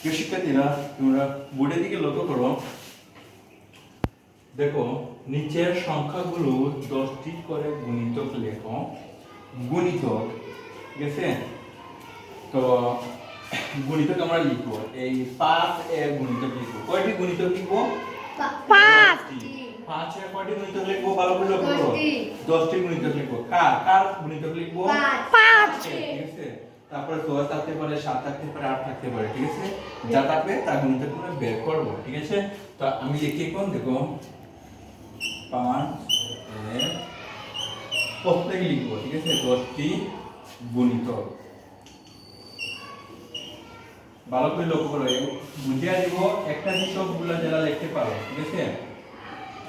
প্রিয় শিক্ষার্থীরা তোমরা বোর্ডের দিকে লক্ষ্য করো। দেখো নিচের সংখ্যাগুলো দশটি করে গুণিতক লেখো। গুণিতক ঠিক আছে তো গুণিতক আমরা লিখব। এই পাঁচ এর গুণিতক লিখব। কয়টি গুণিতক লিখব? পাঁচ দশটি। পাঁচ এর কয়টি গুণিতক লিখব? ভালো করে লক্ষ্য করো। দশটি। দশটি গুণিতক লিখব। কার কার গুণিতক লিখব? পাঁচ। ঠিক আছে তারপরে দশ থাকতে পারে, সাত থাকতে পারে, আট থাকতে পারে, ঠিক আছে? যা থাকবে, তার গুণিতক আমরা বের করব, ঠিক আছে? তো আমি লিখি কোন দেখো, পাঁচ প্রত্যেকে লিখব, ঠিক আছে? দশটি গুণিতক ভালো করে লক্ষ্য করো বুঝিয়ে দিব, একটা সবগুলো যারা লিখতে পারো, ঠিক আছে?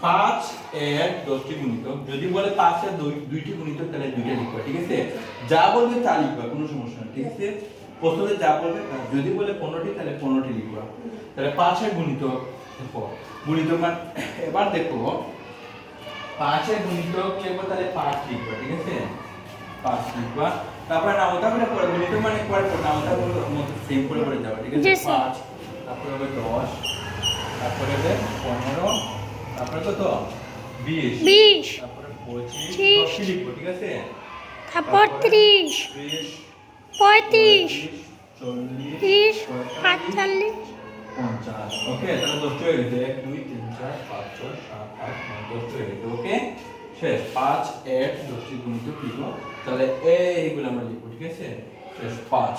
পাঁচ এর দশটি গুণিতক যদি বলে পাঁচ এর দুই- দুইটি গুণিতক তাহলে দুইটা লিখবা, ঠিক আছে? যা বলবে তা লিখবা কোনো সমস্যা নেই ঠিক আছে? প্রথমে যা বলবে তা। যদি বলে পনেরোটি তাহলে পনেরোটি লিখবা। তাহলে পাঁচের গুণিতক দেখো গুণিতক মান এবার দেখো পাঁচের গুণিতক লিখব তাহলে পাঁচ লিখবা ঠিক আছে? পাঁচ লিখবা। তারপরে নামতা করে পরে গুণিতক মানে পরে পরে নামতা করে মতো সেম করে পরে যাবে ঠিক আছে? পাঁচ তারপরে হবে দশ তারপরে হবে পনেরো তারপরে কত? বিশ। বিশ। তারপরে পঁচিশ। লিখব ঠিক আছে? তারপর ত্রিশ ত্রিশ পঁয়ত্রিশ, ত্রিশ আটচল্লিশ পঞ্চাশ। ওকে, তাহলে হয়ে গেছে। এক, দুই, তিন, চার, পাঁচ, ছয়, সাত, আট হয়ে গেছে। ওকে? পাঁচ, এক গুণিত তাহলে এইগুলো আমরা লিখব, ঠিক আছে? পাঁচ।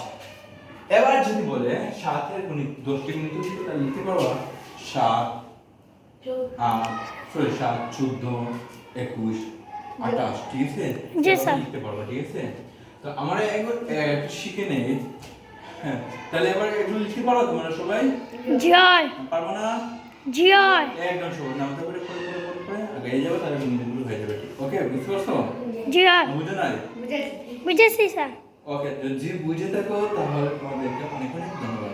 এবার যদি বলে সাতের গুণিত দশটি গুণিত তাহলে লিখতে পারব সাত, আট সাত, চোদ্দ, একুশ আঠাশ ঠিক আছে? জি, স্যার। লিখতে পারব ঠিক আছে? তো আমরা একবার শিখে নেই হ্যাঁ তাহলে এবার এগুলো লিখতে পারো তোমরা সবাই? জয় পারব না? জয় একদম সবাই নামতে করে করে করে করে করে আগে যাবে তাহলে গুণগুলো হয়ে যাবে ওকে বুঝতে পারছ? জয় বুঝো না বুঝেছি স্যার। ওকে যদি বুঝে থাকো তাহলে তোমাদেরকে অনেক অনেক ধন্যবাদ